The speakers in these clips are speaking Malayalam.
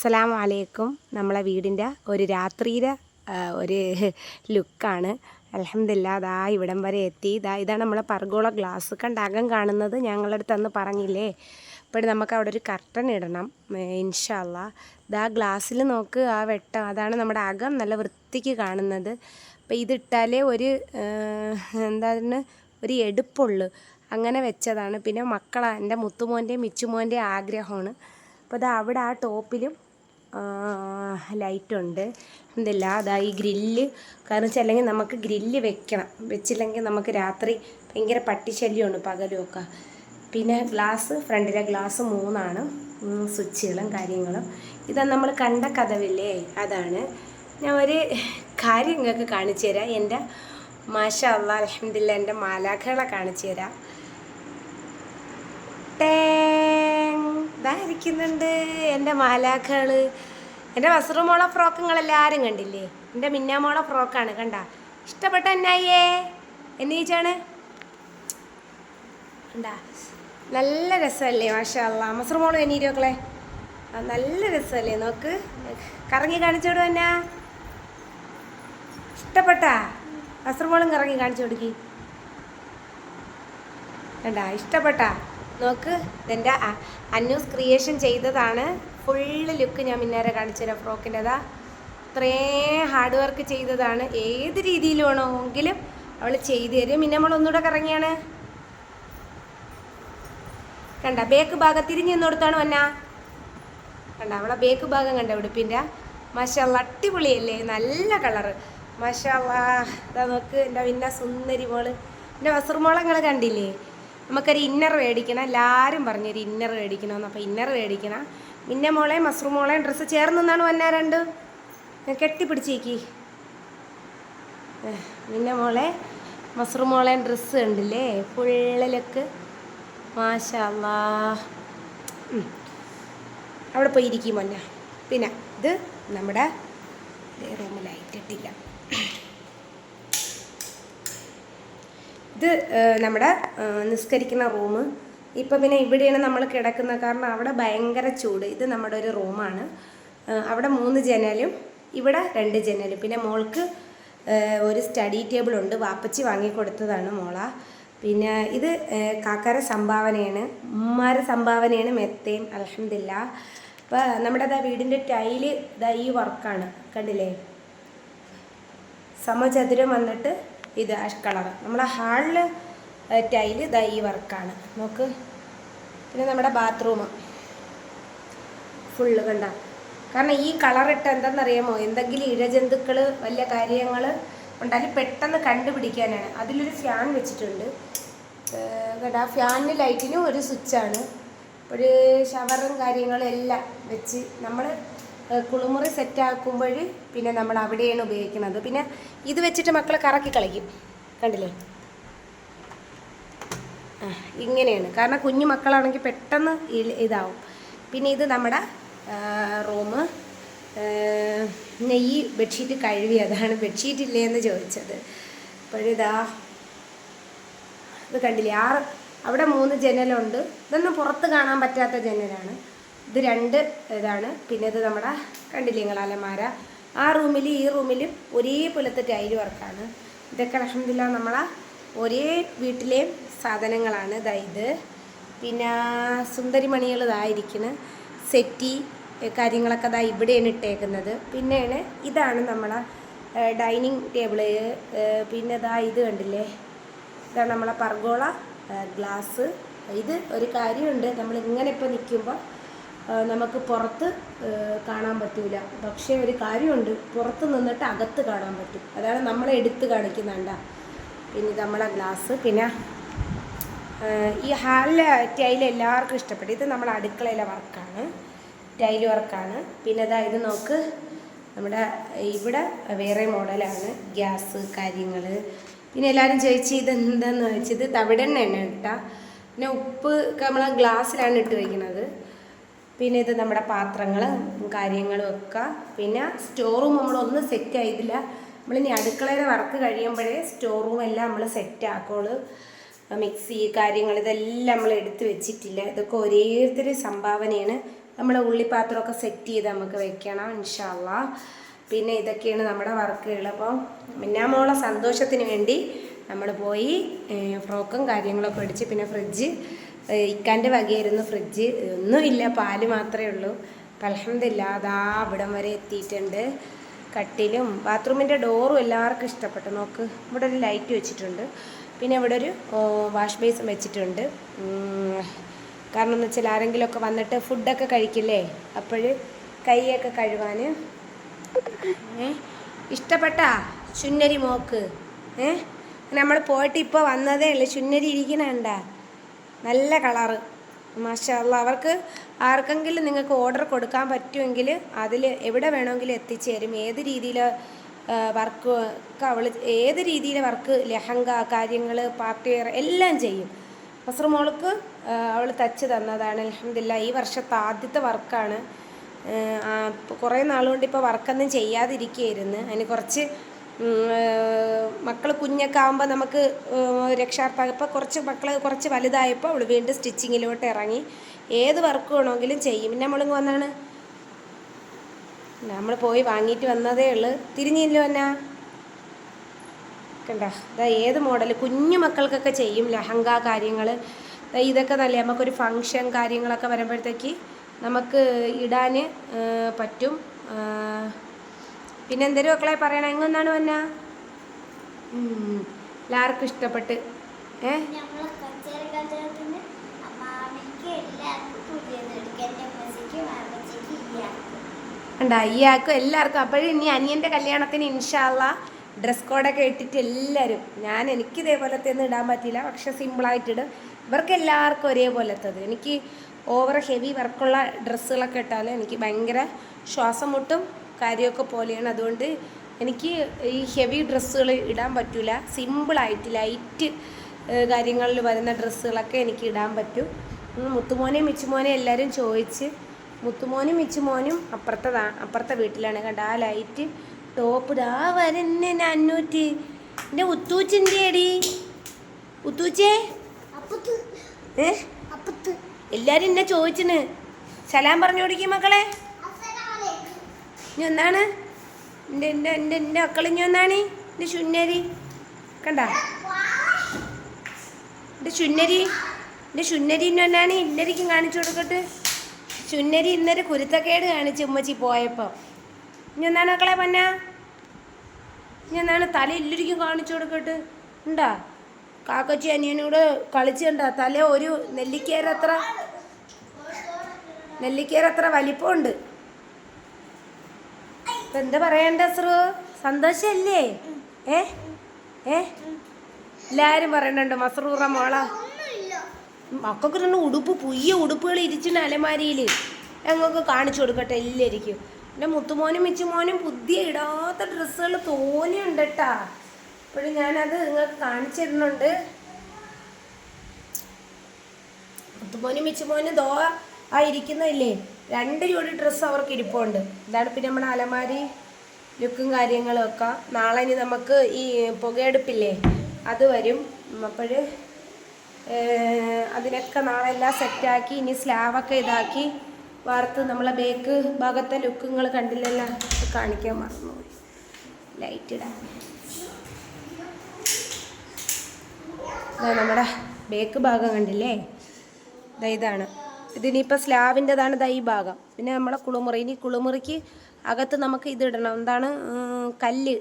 അസ്സലാമു അലൈക്കും നമ്മളെ വീടിന്റെ ഒരു രാത്രിയിലെ ഒരു ലുക്കാണ്. അലഹമില്ല ദാ ഇവിടം വരെ എത്തി. ദാ ഇതാണ് നമ്മളെ പർഗോള ഗ്ലാസ്. കണ്ട അകം കാണുന്നത് ഞങ്ങളുടെ അടുത്ത് അന്ന് പറഞ്ഞില്ലേ ഇപ്പോൾ നമുക്ക് അവിടെ ഒരു കർട്ടൻ ഇടണം ഇൻഷല്ല ദാ ഗ്ലാസ്സിൽ നോക്ക് ആ വെട്ടം. അതാണ് നമ്മുടെ അകം നല്ല വൃത്തിക്ക് കാണുന്നത്. അപ്പോൾ ഇതിട്ടാലേ ഒരു എന്താ ഒരു എടുപ്പുള്ളൂ. അങ്ങനെ വെച്ചതാണ്. പിന്നെ മക്കളാ എന്റെ മുത്തുമോന്റെയും മിച്ചുമോന്റെയും ആഗ്രഹമാണ്. അപ്പോൾ അത് അവിടെ ആ ടോപ്പിലും ലൈറ്റുണ്ട്. എന്തില്ല അതായി ഗ്രില്ല്. കാരണം വെച്ചാൽ അല്ലെങ്കിൽ നമുക്ക് ഗ്രില്ല് വെക്കണം. വെച്ചില്ലെങ്കിൽ നമുക്ക് രാത്രി ഭയങ്കര പട്ടിശല്യമാണ് പകലുമൊക്കെ. പിന്നെ ഗ്ലാസ് ഫ്രണ്ടിലെ ഗ്ലാസ് മൂന്നാണ്. സ്വിച്ചുകളും കാര്യങ്ങളും. ഇതാ നമ്മൾ കണ്ട കഥവില്ലേ? അതാണ്. ഞാൻ ഒരു കാര്യം നിങ്ങൾക്ക് കാണിച്ചു തരാം. എന്റെ മാഷ അള്ളാഹ് അലഹമില്ല എന്റെ മാലാഖകളെ കാണിച്ചു തരാം. ദാ ഇരിക്കുന്നുണ്ട് എന്റെ മാലാഖകൾ. എന്റെ വസ്ത്രമോള ഫ്രോക്ക് നിങ്ങളെല്ലാവരും കണ്ടില്ലേ? എന്റെ മിന്നാമോള ഫ്രോക്കാണ് കണ്ട? ഇഷ്ടപ്പെട്ട എന്നായേ എന്നീച്ചാണ് കണ്ടാ? നല്ല രസമല്ലേ മാഷാ അല്ലാ. എന്നീരോക്കളെ ആ നല്ല രസമല്ലേ നോക്ക്. കറങ്ങി കാണിച്ചോടു എന്നാ ഇഷ്ടപ്പെട്ടാ? വസ്ത്രമോളും കറങ്ങി കാണിച്ചു കൊടുക്കി. കണ്ടാ? ഇഷ്ടപ്പെട്ടാ? നോക്ക് ഇതെന്റെ അന്യൂസ് ക്രിയേഷൻ ചെയ്തതാണ്. ഫുള്ള് ലുക്ക് ഞാൻ മിന്നേരെ കാണിച്ചു തരാം ഫ്രോക്കിന്റെതാ ഇത്രയും ഹാർഡ് വർക്ക് ചെയ്തതാണ്. ഏത് രീതിയിൽ വേണമെങ്കിലും അവൾ ചെയ്തു തരും. പിന്നെ നമ്മൾ ഒന്നുകൂടെ കറങ്ങിയാണ്. കണ്ട ബേക്ക് ഭാഗം തിരിഞ്ഞു കൊടുത്താണ് വന്ന. കണ്ട അവളെ ബേക്ക് ഭാഗം കണ്ട ഉടുപ്പിന്റെ മഷാള അടിപൊളിയല്ലേ? നല്ല കളറ് മഷാള ഇതാ നോക്ക് എന്റെ പിന്നെ സുന്ദരി മോൾ. എന്റെ വസ്ത്രമോളങ്ങൾ കണ്ടില്ലേ? നമുക്കൊരു ഇന്നർ മേടിക്കണം എല്ലാവരും പറഞ്ഞൊരു ഇന്നർ മേടിക്കണമെന്ന് അപ്പോൾ ഇന്നർ മേടിക്കണം പിന്നെ മോളെ മസ്റുമോളെയും ഡ്രസ്സ് ചേർന്നെന്നാണ് വന്ന രണ്ട്. കെട്ടിപ്പിടിച്ചേക്ക്. പിന്നെ മോളെ മസ്റുമോളെയും ഡ്രസ്സ് കണ്ടില്ലേ? ഫുള്ളിലൊക്കെ മാഷാല്ലാ. അവിടെ പോയിരിക്കും മൊന്ന പിന്നെ ഇത് നമ്മുടെ റൂം ലൈറ്റ് ഇട്ടില്ല നമ്മുടെ നിസ്കരിക്കുന്ന റൂം. ഇപ്പം പിന്നെ ഇവിടെയാണ് നമ്മൾ കിടക്കുന്നത്. കാരണം അവിടെ ഭയങ്കര ചൂട്. ഇത് നമ്മുടെ ഒരു റൂമാണ്. അവിടെ മൂന്ന് ജനലും ഇവിടെ രണ്ട് ജനലും. പിന്നെ മോൾക്ക് ഒരു സ്റ്റഡി ടേബിൾ ഉണ്ട്. വാപ്പച്ചി വാങ്ങിക്കൊടുത്തതാണ് മോള. പിന്നെ ഇത് കാക്കാര സംഭാവനയാണ്. ഉമ്മാരെ സംഭാവനയാണ് മെത്തയും അലഹമില്ല അപ്പോൾ നമ്മുടെ ദാ വീടിന്റെ ടൈൽ ഇതാ ഈ വർക്കാണ് കണ്ടില്ലേ? സമചതുരം വന്നിട്ട് ഇത് കളർ. നമ്മളെ ഹാളിൽ ടൈൽ ഇതാ ഈ വർക്കാണ്. നോക്ക്. പിന്നെ നമ്മുടെ ബാത്റൂം. ഫുള്ള് കണ്ട. കാരണം ഈ കളറിട്ട് എന്താണെന്നറിയാമോ എന്തെങ്കിലും ഇഴജന്തുക്കൾ വലിയ കാര്യങ്ങൾ ഉണ്ടായാലും പെട്ടെന്ന് കണ്ടുപിടിക്കാനാണ്. അതിലൊരു ഫാൻ വെച്ചിട്ടുണ്ട്. കേട്ടാ ഫാനിന് ലൈറ്റിനും ഒരു സ്വിച്ചാണ് ഒരു ഷവറും കാര്യങ്ങളും എല്ലാം വെച്ച് നമ്മൾ കുളിമുറി സെറ്റാക്കുമ്പോൾ പിന്നെ നമ്മൾ അവിടെയാണ് ഉപയോഗിക്കുന്നത്. പിന്നെ ഇത് വെച്ചിട്ട് മക്കൾ കറക്കി കളിക്കും. കണ്ടില്ലേ? ഇങ്ങനെയാണ്. കാരണം കുഞ്ഞു മക്കളാണെങ്കിൽ പെട്ടെന്ന് ഇതാവും. പിന്നെ ഇത് നമ്മുടെ റൂം നെയ്യ് ബെഡ്ഷീറ്റ് കഴുകി അതാണ് ബെഡ്ഷീറ്റ് ഇല്ലേ എന്ന് ചോദിച്ചത്. അപ്പോഴിതാ ഇത് കണ്ടില്ലേ? ആറ് അവിടെ മൂന്ന് ജനലുണ്ട്. ഇതൊന്നും പുറത്ത് കാണാൻ പറ്റാത്ത ജനലാണ്. ഇത് രണ്ട് ഇതാണ്. പിന്നെ ഇത് നമ്മുടെ കണ്ടില്ലേ അലമാര ആ റൂമിൽ ഈ റൂമിലും ഒരേപോലത്തെ ടൈൽ വർക്കാണ്. ഇതൊക്കെ അലഹമില്ല നമ്മളെ ഒരേ വീട്ടിലെയും സാധനങ്ങളാണ്. ഇതാ ഇത്. പിന്നെ സുന്ദരിമണികൾ ഇതായിരിക്കുന്നു സെറ്റി കാര്യങ്ങളൊക്കെ ഇതാ ഇവിടെയാണ് ഇട്ടേക്കുന്നത്. പിന്നെയാണ് ഇതാണ് നമ്മളെ ഡൈനിങ് ടേബിൾ. പിന്നെ ഇതാ ഇത് കണ്ടില്ലേ? ഇതാണ് നമ്മളെ പർഗോള ഗ്ലാസ്. ഇത് ഒരു കാര്യമുണ്ട്. നമ്മൾ ഇങ്ങനെ ഇപ്പോൾ നിൽക്കുമ്പോൾ നമുക്ക് പുറത്ത് കാണാൻ പറ്റൂല. പക്ഷേ ഒരു കാര്യമുണ്ട്. പുറത്ത് നിന്നിട്ട് അകത്ത് കാണാൻ പറ്റും. അതാണ് നമ്മളെ എടുത്ത് കാണിക്കുന്നുണ്ട പിന്നെ നമ്മളെ ഗ്ലാസ് പിന്നെ ഈ ഹാളിലെ ടൈൽ എല്ലാവർക്കും ഇഷ്ടപ്പെട്ടു. ഇത് നമ്മുടെ അടുക്കളയിലെ വർക്കാണ് ടൈൽ വർക്കാണ് പിന്നെ ഇതാ ഇത് നോക്ക്. നമ്മുടെ ഇവിടെ വേറെ മോഡലാണ് ഗ്യാസ് കാര്യങ്ങൾ. പിന്നെ എല്ലാവരും ചോദിച്ചു ഇത് എന്താന്ന് തവിടെണ്ണ എണ്ണ ഇട്ടാ പിന്നെ ഉപ്പ് നമ്മൾ ഗ്ലാസ്സിലാണ് ഇട്ട് വയ്ക്കുന്നത് പിന്നെ ഇത് നമ്മുടെ പാത്രങ്ങൾ കാര്യങ്ങളും ഒക്കെ. പിന്നെ സ്റ്റോർ റൂം നമ്മളൊന്നും സെറ്റ് ആയിട്ടില്ല. നമ്മളിനി അടുക്കളയുടെ വർക്ക് കഴിയുമ്പോഴേ സ്റ്റോർ റൂം എല്ലാം നമ്മൾ സെറ്റ് ആക്കോളൂ. മിക്സി കാര്യങ്ങൾ ഇതെല്ലാം നമ്മൾ എടുത്തു വെച്ചിട്ടില്ല. ഇതൊക്കെ ഓരോരുത്തരുടെ സംഭാവനയാണ്. നമ്മൾ ഉള്ളിപ്പാത്രമൊക്കെ സെറ്റ് ചെയ്ത് നമുക്ക് വെക്കണം ഇൻഷാല്ല പിന്നെ ഇതൊക്കെയാണ് നമ്മുടെ വർക്കുകൾ അപ്പം മിന്നാമോളെ സന്തോഷത്തിന് വേണ്ടി നമ്മൾ പോയി ഫ്രോക്കും കാര്യങ്ങളൊക്കെ അടിച്ച് പിന്നെ ഫ്രിഡ്ജ് ഇക്കാന്റെ വകയായിരുന്നു ഫ്രിഡ്ജ് ഒന്നുമില്ല പാൽ മാത്രമേ ഉള്ളൂ. അലഹമില്ല അതാ ഇവിടം വരെ എത്തിയിട്ടുണ്ട്. കട്ടിലും ബാത്റൂമിന്റെ ഡോറും എല്ലാവർക്കും ഇഷ്ടപ്പെട്ടു. നോക്ക് ഇവിടെ ഒരു ലൈറ്റ് വെച്ചിട്ടുണ്ട്. പിന്നെ ഇവിടെ ഒരു വാഷ് ബേസും വെച്ചിട്ടുണ്ട്. കാരണം എന്ന് വെച്ചാൽ ആരെങ്കിലുമൊക്കെ വന്നിട്ട് ഫുഡൊക്കെ കഴിക്കില്ലേ? അപ്പോൾ കൈയൊക്കെ കഴുകാൻ ഇഷ്ടപ്പെട്ട? ചുന്നരി മോക്ക്. ഏ നമ്മൾ പോയിട്ട് ഇപ്പോൾ വന്നതേ ഉള്ളൂ. ചുന്നരി ഇരിക്കണണ്ട നല്ല കളറ്. മാഷല്ല അവർക്ക് ആർക്കെങ്കിലും നിങ്ങൾക്ക് ഓർഡർ കൊടുക്കാൻ പറ്റുമെങ്കിൽ അതിൽ എവിടെ വേണമെങ്കിലും എത്തിച്ചേരും ഏത് രീതിയിൽ വർക്ക് അവൾ ഏത് രീതിയിൽ വർക്ക് ലെഹങ്ക കാര്യങ്ങൾ പാർട്ടി വെയർ എല്ലാം ചെയ്യും. ഫസർ മോൾക്ക് അവൾ തച്ച് തന്നതാണ്. അലഹമില്ല ഈ വർഷത്തെ ആദ്യത്തെ വർക്കാണ്. കുറേ നാളുകൊണ്ട് ഇപ്പോൾ വർക്കൊന്നും ചെയ്യാതിരിക്കുകയായിരുന്നു. അതിന് കുറച്ച് മക്കൾ കുഞ്ഞൊക്കെ ആകുമ്പോൾ നമുക്ക് രക്ഷാർത്ഥം ഇപ്പോൾ കുറച്ച് മക്കൾ കുറച്ച് വലുതായപ്പോൾ അവൾ വീണ്ടും സ്റ്റിച്ചിങ്ങിലോട്ട് ഇറങ്ങി. ഏത് വർക്ക് വേണമെങ്കിലും ചെയ്യും. പിന്നെ നമ്മളിങ്ങ് വന്നാണ്? നമ്മൾ പോയി വാങ്ങിയിട്ട് വന്നതേ ഉള്ളു. തിരിഞ്ഞില്ലോ എന്നാ? കണ്ട ഇതാ ഏത് മോഡൽ കുഞ്ഞു മക്കൾക്കൊക്കെ ചെയ്യും ലഹങ്ക കാര്യങ്ങൾ ഇതൊക്കെ നല്ല? നമുക്കൊരു ഫങ്ഷൻ കാര്യങ്ങളൊക്കെ വരുമ്പോഴത്തേക്ക് നമുക്ക് ഇടാൻ പറ്റും. പിന്നെ എന്തൊരു മക്കളെ പറയണ? എങ്ങൊന്നാണ് വന്ന? എല്ലാവർക്കും ഇഷ്ടപ്പെട്ട്. ഏ? ഞങ്ങൾ കച്ചേരി കച്ചവടത്തിന് അമ്മാമയ്ക്ക് എല്ലാവർക്കും പുതിയത് എടുക്കാൻ എന്റെ അമ്മച്ചിക്ക് മാമച്ചിക്ക് ഇല്ലാക്കും ഉണ്ട് അയ്യാക്കും എല്ലാവർക്കും. അപ്പോഴും ഇനി അനിയന്റെ കല്യാണത്തിന് ഇൻഷാല്ല ഡ്രസ് കോഡൊക്കെ ഇട്ടിട്ട് എല്ലാവരും ഞാൻ എനിക്ക് ഇതേപോലത്തെ ഒന്നും ഇടാൻ പറ്റില്ല പക്ഷെ സിമ്പിളായിട്ടിടും ഇവർക്ക് എല്ലാവർക്കും ഒരേപോലത്തത്. എനിക്ക് ഓവർ ഹെവി വർക്കുള്ള ഡ്രസ്സുകളൊക്കെ ഇട്ടാൽ എനിക്ക് ഭയങ്കര ശ്വാസം മുട്ടും കാര്യമൊക്കെ പോലെയാണ്. അതുകൊണ്ട് എനിക്ക് ഈ ഹെവി ഡ്രസ്സുകൾ ഇടാൻ പറ്റില്ല സിമ്പിളായിട്ട് ലൈറ്റ് കാര്യങ്ങളിൽ വരുന്ന ഡ്രസ്സുകളൊക്കെ എനിക്ക് ഇടാൻ പറ്റും. മുത്തുമോനെയും മിച്ചുമോനെയും എല്ലാവരും ചോദിച്ച് മുത്തുമോനും മിച്ചുമോനും അപ്പുറത്തതാ അപ്പുറത്തെ വീട്ടിലാണ് കണ്ട ആ ലൈറ്റ് ടോപ്പ് ദാ വരുന്നേ അന്നൂറ്റി എന്റെ ഉത്തൂച്ചിന്റെ അടി ഉത്തൂച്ചേ? ഏ? എല്ലാരും എന്നെ ചോദിച്ചിന്. സലാം പറഞ്ഞു കൊടുക്കും മക്കളെ. ഇനി എന്താണ് എന്റെ എന്റെ എന്റെ എന്റെ മക്കൾ ഇനി ഒന്നാണ്. എന്റെ ശുന്നരി. കണ്ട? എന്റെ ശുന്നരി. എന്റെ ശുന്നരി ഇനി ഒന്നാണ്. ഇന്നരിക്കും കാണിച്ചു കൊടുക്കട്ടെ. ശുന്നരി ഇന്നൊരു കുരുത്തക്കേട് കാണിച്ച് ഉമ്മച്ചി പോയപ്പോൾ ഇനി ഒന്നാണ് മക്കളെ പന്ന? ഇനി ഒന്നാണ് തല ഇല്ലിരിക്കും കാണിച്ചു കൊടുക്കട്ടെ. ഉണ്ടാ? കാക്കച്ചി അനിയനും കളിച്ച് കണ്ട? തല ഒരു നെല്ലിക്കേരത്ര നെല്ലിക്കേരത്ര വലിപ്പമുണ്ട്. എന്താ പറയണ്ട അസ്രു? സന്തോഷല്ലേ? ഏ? ഏ? എല്ലാരും പറയണുണ്ട് മസറൂറ മോള? മക്കൾക്ക് തന്നെ ഉടുപ്പ് പുയ്യ ഉടുപ്പുകൾ ഇരിച്ചിട്ട് അലമാരിയിൽ ഞങ്ങൾക്ക് കാണിച്ചു കൊടുക്കട്ടെ എല്ലാരിക്കും. എന്റെ മുത്തുമോനും മിച്ചുമോനും പുതിയ ഇടാത്ത ഡ്രസ്സുകൾ തോനെയുണ്ട് കേട്ടാ അപ്പോഴും ഞാനത് നിങ്ങൾക്ക് കാണിച്ചു തരുന്നുണ്ട്. മുത്തുമോനും മിച്ചുമോനും ദോ ആ ഇരിക്കുന്നില്ലേ രണ്ട് ജോഡി ഡ്രസ്സ് അവർക്ക് ഇരിപ്പുണ്ട്. ഇതാണ് പിന്നെ നമ്മുടെ അലമാരി ലുക്കും കാര്യങ്ങളും ഒക്കെ. നാളെ ഇനി നമുക്ക് ഈ പുകയെടുപ്പില്ലേ അത് വരും. അപ്പോൾ അതിനൊക്കെ നാളെ എല്ലാം സെറ്റാക്കി ഇനി സ്ലാബൊക്കെ ഇതാക്കി വാർത്ത് നമ്മളെ ബേക്ക് ഭാഗത്തെ ലുക്കുകൾ കണ്ടില്ലല്ലോ കാണിക്കാൻ മറന്നുപോയി ലൈറ്റ് ഇടാൻ. നമ്മുടെ ബേക്ക് ഭാഗം കണ്ടില്ലേ? ഇതാണ്. ഇതിനിപ്പോൾ സ്ലാബിന്റെതാണ് ദാ ഈ ഭാഗം. പിന്നെ നമ്മളെ കുളിമുറി. ഇനി കുളിമുറിക്ക് അകത്ത് നമുക്ക് ഇതിടണം എന്താണ് കല്ല്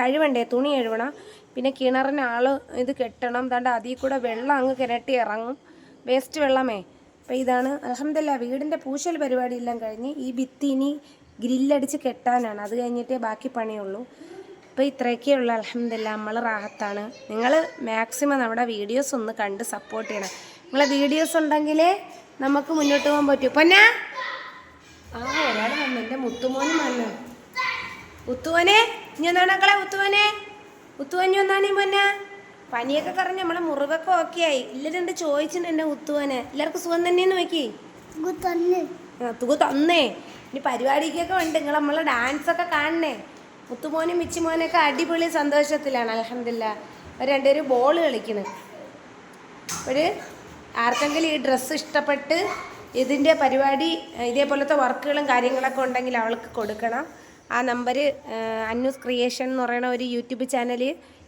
കഴിവണ്ടേ? തുണി കഴുകണം പിന്നെ കിണറിന് ആൾ ഇത് കെട്ടണം. എന്താണ്ട് അതിൽ കൂടെ വെള്ളം അങ്ങ് കിരട്ടി ഇറങ്ങും. വേസ്റ്റ് വെള്ളമേ. അപ്പോൾ ഇതാണ് അലഹമില്ല വീടിന്റെ പൂശൽ പരിപാടി എല്ലാം കഴിഞ്ഞ് ഈ ഭിത്തി ഇനി ഗ്രില്ലടിച്ച് കെട്ടാനാണ്. അത് കഴിഞ്ഞിട്ടേ ബാക്കി പണിയുള്ളൂ. അപ്പോൾ ഇത്രയൊക്കെ ഉള്ളു. അലഹമില്ല നമ്മൾ റാഹത്താണ്. നിങ്ങൾ മാക്സിമം നമ്മുടെ വീഡിയോസ് ഒന്ന് കണ്ട് സപ്പോർട്ട് ചെയ്യണം. നിങ്ങളെ വീഡിയോസ് ഉണ്ടെങ്കിലേ നമുക്ക് മുന്നോട്ട് പോകാൻ പറ്റൂ. പൊന്ന? ആ ഒരാൾ വന്നു. എന്റെ മുത്തുമോനും വന്നു. ഉത്തുവനെ ഇനി ഒന്നാണ് മക്കളെ ഉത്തുവനെ ഉത്തുവഞ്ഞു ഒന്നാണ് ഈ പൊന്ന? പനിയൊക്കെ കറഞ്ഞ് നമ്മളെ മുറിവൊക്കെ ഓക്കെ ആയി. ഇല്ലരുണ്ട് ചോദിച്ചിട്ടുണ്ട് എന്റെ ഉത്തുവനെ എല്ലാവർക്കും സുഖം തന്നെയെന്ന് നോക്കി? തുക തന്നേ. ഇനി പരിപാടിക്കൊക്കെ ഉണ്ട്. നിങ്ങൾ നമ്മളെ ഡാൻസ് ഒക്കെ കാണണേ. മുത്തുമോനും മിച്ചുമോനൊക്കെ അടിപൊളി സന്തോഷത്തിലാണ്. അലഹമില്ല അവർ രണ്ടുപേരും ബോൾ കളിക്കണ്. അപ്പോൾ ആർക്കെങ്കിലും ഈ ഡ്രസ്സ് ഇഷ്ടപ്പെട്ട് ഇതിന്റെ പരിപാടി ഇതേപോലത്തെ വർക്കുകളും കാര്യങ്ങളൊക്കെ ഉണ്ടെങ്കിൽ അവൾക്ക് കൊടുക്കണം. ആ നമ്പർ അന്നൂസ് ക്രിയേഷൻ എന്ന് പറയുന്ന ഒരു യൂട്യൂബ് ചാനൽ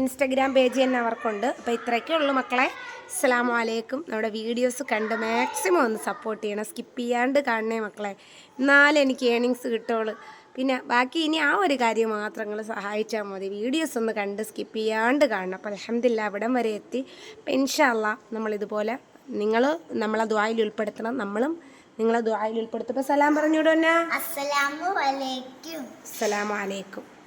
ഇൻസ്റ്റഗ്രാം പേജ് തന്നെ അവർക്കുണ്ട്. അപ്പോൾ ഇത്രയൊക്കെ ഉള്ളൂ മക്കളെ. അസ്സാം വലൈക്കും നമ്മുടെ വീഡിയോസ് കണ്ട് മാക്സിമം ഒന്ന് സപ്പോർട്ട് ചെയ്യണം. സ്കിപ്പ് ചെയ്യാണ്ട് കാണണേ മക്കളെ. എന്നാലും എനിക്ക് ഏണിങ്സ് കിട്ടുള്ളൂ. പിന്നെ ബാക്കി ഇനി ആ ഒരു കാര്യം മാത്രം നിങ്ങൾ സഹായിച്ചാൽ മതി. വീഡിയോസ് ഒന്ന് കണ്ട് സ്കിപ്പ് ചെയ്യാണ്ട് കാണണം. അപ്പോൾ അലഹമില്ല അവിടം വരെ എത്തി. അപ്പം ഇൻഷാല്ല നമ്മളിതുപോലെ നിങ്ങൾ നമ്മളെ ദ്വായിൽ ഉൾപ്പെടുത്തണം. നമ്മളും നിങ്ങളെ ദ്വായിൽ ഉൾപ്പെടുത്തുമ്പോൾ സലാം അലൈക്കും. അസ്സലാമു അലൈക്കും.